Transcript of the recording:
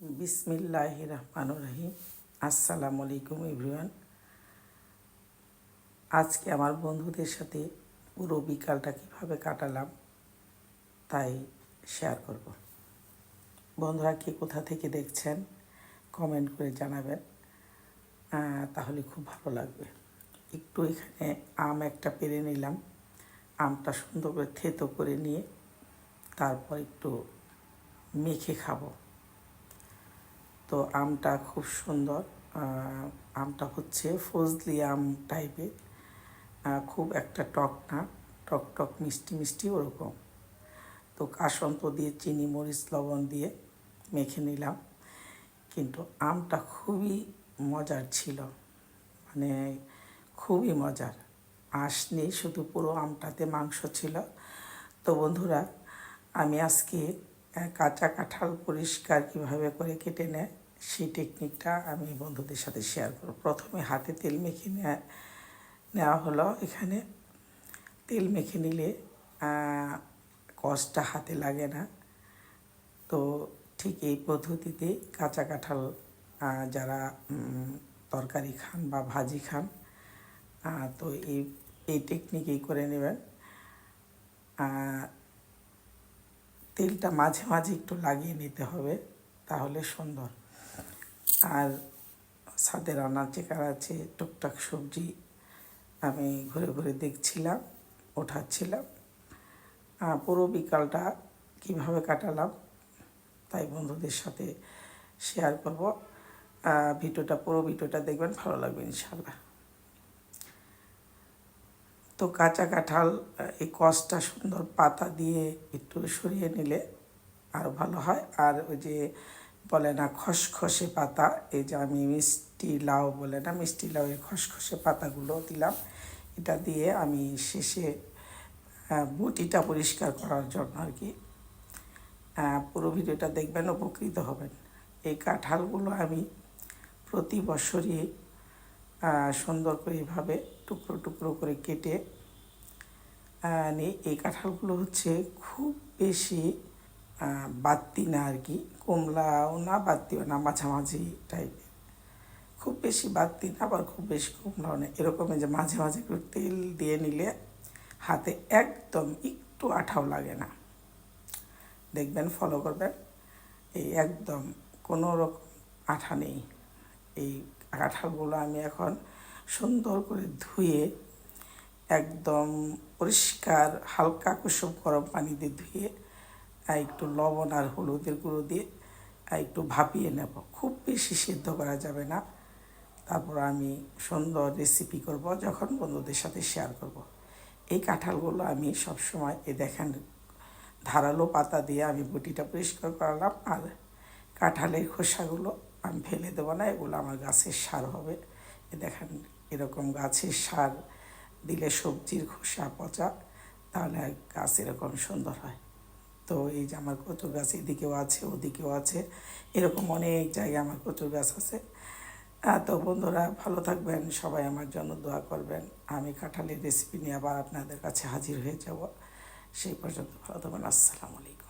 বিসমিল্লাহ রহমান রহিম। আসসালামু আলাইকুম এভরিওয়ান। আজকে আমার বন্ধুদের সাথে পুরো বিকালটা কীভাবে কাটালাম তাই শেয়ার করব। বন্ধুরা কে কোথা থেকে দেখছেন কমেন্ট করে জানাবেন। তাহলে খুব ভালো লাগবে। একটু এখানে আম একটা পেরে নিলাম। আমটা সুন্দর করে থেতো করে নিয়ে তারপর একটু মেখে খাব। তো আমটা খুব সুন্দর আমটা হচ্ছে ফজলি আম টাইপের খুব একটা টক না, টক টক মিষ্টি মিষ্টি ওরকম। তো কাসন্ত দিয়ে চিনি, মরিচ, লবণ দিয়ে মেখে নিলাম। কিন্তু আমটা খুবই মজার ছিল মানে খুবই মজার। আঁশ নেই শুধু পুরো আমটাতে মাংস ছিল। তো বন্ধুরা, আমি আজকে কাঁচা কাঁঠাল পরিষ্কার কীভাবে করে কেটে নেয় সেই টেকনিকটা আমি বন্ধুদের সাথে শেয়ার করব। প্রথমে হাতে তেল মেখে নেওয়া হলো এখানে। তেল মেখে নিলে আহ, কষটা হাতে লাগে না। তো ঠিক এই পদ্ধতিতে কাঁচা কাঁঠাল যারা তরকারি খান বা ভাজি খান তো এই এই টেকনিকেই করে নেবেন। তেলটা মাঝে মাঝে একটু লাগিয়ে নিতে হবে, তাহলে সুন্দর। আর রান্নার চেকার আছে, টুকটাক সবজি আমি ঘুরে ঘুরে দেখছিলাম, ওঠাচ্ছিলাম। পুরো বিকালটা কীভাবে কাটালাম, তাই বন্ধুদের সাথে শেয়ার করব। ভিডিওটা, পুরো ভিডিওটা দেখবেন, ভালো লাগবে ইনশাল্লাহ তো কাঁচা কাঁঠাল এই কষটা সুন্দর পাতা দিয়ে একটু সরিয়ে নিলে আরও ভালো হয়। আর ওই যে বলে না খসখসে পাতা, এই যে আমি মিষ্টি লাউ বলে না, মিষ্টি লাউ এই খসখসে পাতাগুলো দিলাম। এটা দিয়ে আমি শেষে বটিটা পরিষ্কার করার জন্য আর কি পুরো ভিডিওটা দেখবেন, উপকৃত হবেন। এই কাঁঠালগুলো আমি প্রতি বছরই সুন্দর করে এভাবে টুকরো টুকরো করে কেটে নিই এই কাঁঠালগুলো হচ্ছে খুব বেশি বাত্তি না আর কি, কমলাও না বাত্তিও না, মাঝামাঝি টাইপের খুব বেশি বাত্তি না, আবার খুব বেশি কমলাও না। এরকম যে মাঝে মাঝে একটু তেল দিয়ে নিলে হাতে একদম একটু আঠাও লাগে না। দেখবেন ফলো করবেন। এই একদম কোনো রকম আঠা নেই। এই কাঁঠালগুলো আমি এখন সুন্দর করে ধুয়ে একদম পরিষ্কার হালকা কুসুম গরম পানি দিয়ে ধুয়ে একটু লবণ আর হলুদের গুঁড়ো দিয়ে একটু ভাপিয়ে নেব। খুব বেশি সিদ্ধ করা যাবে না। তারপর আমি সুন্দর রেসিপি করব, যখন বন্ধুদের সাথে শেয়ার করব। এই কাঁঠালগুলো আমি সবসময় এ দেখেন, ধারালো পাতা দিয়ে আমি বটিটা পরিষ্কার করালাম, আর কাঁঠালের খোসাগুলো আমি ফেলে দেবো না, এগুলো আমার গাছের সার হবে। দেখেন, এরকম গাছের সার দিলে সবজির খোসা পচা, তাহলে গাছ এরকম সুন্দর হয়। তো এই যে আমার কচুর গাছ এদিকেও আছে, ওদিকেও আছে, এরকম অনেক জায়গায় আমার কচুর গাছ আছে। তো বন্ধুরা, ভালো থাকবেন, সবাই আমার জন্য দোয়া করবেন। আমি কাঁঠালের রেসিপি নিয়ে আবার আপনাদের কাছে হাজির হয়ে যাব। সেই পর্যন্ত ভালো থাকবেন, আসসালামু আলাইকুম।